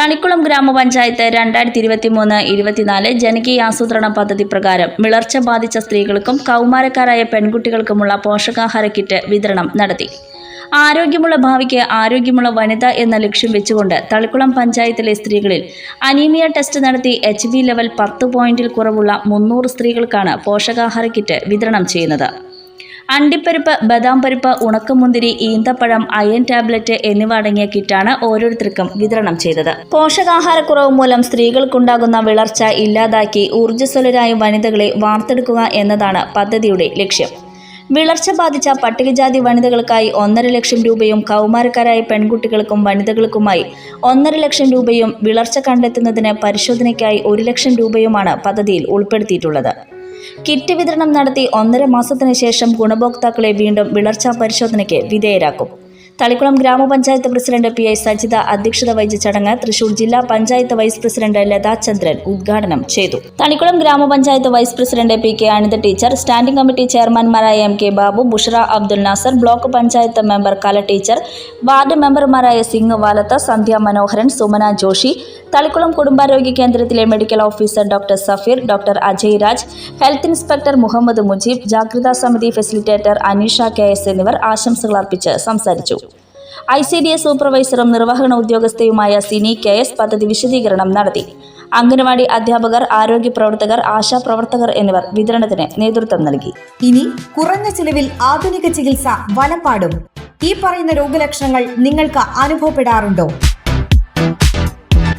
തളിക്കുളം ഗ്രാമപഞ്ചായത്ത് രണ്ടായിരത്തി ഇരുപത്തി മൂന്ന് ഇരുപത്തിനാല് ജനകീയ ആസൂത്രണ പദ്ധതി പ്രകാരം വിളർച്ച ബാധിച്ച സ്ത്രീകൾക്കും കൗമാരക്കാരായ പെൺകുട്ടികൾക്കുമുള്ള പോഷകാഹാര കിറ്റ് വിതരണം നടത്തി. ആരോഗ്യമുള്ള ഭാവിക്ക് ആരോഗ്യമുള്ള വനിത എന്ന ലക്ഷ്യം വെച്ചുകൊണ്ട് തളിക്കുളം പഞ്ചായത്തിലെ സ്ത്രീകളിൽ അനീമിയ ടെസ്റ്റ് നടത്തി എച്ച് ലെവൽ പത്ത് പോയിന്റിൽ കുറവുള്ള മുന്നൂറ് സ്ത്രീകൾക്കാണ് പോഷകാഹാര കിറ്റ് വിതരണം ചെയ്യുന്നത്. അണ്ടിപ്പരിപ്പ് ബദാം പരിപ്പ് ഉണക്കമുന്തിരി ഈന്തപ്പഴം അയൺ ടാബ്ലറ്റ് എന്നിവ അടങ്ങിയ കിറ്റാണ് ഓരോരുത്തർക്കും വിതരണം ചെയ്തത്. പോഷകാഹാരക്കുറവ് മൂലം സ്ത്രീകൾക്കുണ്ടാകുന്ന വിളർച്ച ഇല്ലാതാക്കി ഊർജസ്വലരായ വനിതകളെ വാർത്തെടുക്കുക എന്നതാണ് പദ്ധതിയുടെ ലക്ഷ്യം. വിളർച്ച ബാധിച്ച പട്ടികജാതി വനിതകൾക്കായി ഒന്നര ലക്ഷം രൂപയും കൗമാരക്കാരായ പെൺകുട്ടികൾക്കും വനിതകൾക്കുമായി ഒന്നര ലക്ഷം രൂപയും വിളർച്ച കണ്ടെത്തുന്നതിന് പരിശോധനയ്ക്കായി ഒരു ലക്ഷം രൂപയുമാണ് പദ്ധതിയിൽ ഉൾപ്പെടുത്തിയിട്ടുള്ളത്. കിറ്റ് വിതരണം നടത്തി ഒന്നര മാസത്തിനു ശേഷം ഗുണഭോക്താക്കളെ വീണ്ടും വിളർച്ചാ പരിശോധനയ്ക്ക് വിധേയരാക്കും തളിക്കുളം ഗ്രാമപഞ്ചായത്ത് പ്രസിഡന്റ് പി ഐ സജിത അധ്യക്ഷത വഹിച്ച ചടങ്ങ് തൃശൂർ ജില്ലാ പഞ്ചായത്ത് വൈസ് പ്രസിഡന്റ് ലതാ ചന്ദ്രൻ ഉദ്ഘാടനം ചെയ്തു. Thalikkulam grama panchayat vice president P K Anitha teacher standing committee ചെയർമാൻമാരായ M K Babu Bushara Abdul Nasar block panchayat member Kala teacher ward മെമ്പർമാരായ സിംഗ് വാലത്ത് സന്ധ്യ മനോഹരൻ സുമന ജോഷി തളിക്കുളം കുടുംബാരോഗ്യ കേന്ദ്രത്തിലെ medical officer doctor Safeer doctor Ajay Raj health inspector Muhammad Mujeeb ജാഗ്രതാ സമിതി facilitator Aneesha K S എന്നിവർ ആശംസകൾ അർപ്പിച്ച് സംസാരിച്ചു. I C D S സൂപ്പർവൈസറും നിർവഹണ ഉദ്യോഗസ്ഥയുമായ സിനി കെ എസ് പദ്ധതി വിശദീകരണം നടത്തി. അംഗനവാടി അധ്യാപകർ ആരോഗ്യ പ്രവർത്തകർ ആശാപ്രവർത്തകർ എന്നിവർ വിതരണത്തിന് നേതൃത്വം നൽകി. ഇനി കുറഞ്ഞ ചിലവിൽ ആധുനിക ചികിത്സ വലപ്പാടും ഈ പറയുന്ന രോഗലക്ഷണങ്ങൾ നിങ്ങൾക്ക് അനുഭവപ്പെടാറുണ്ടോ?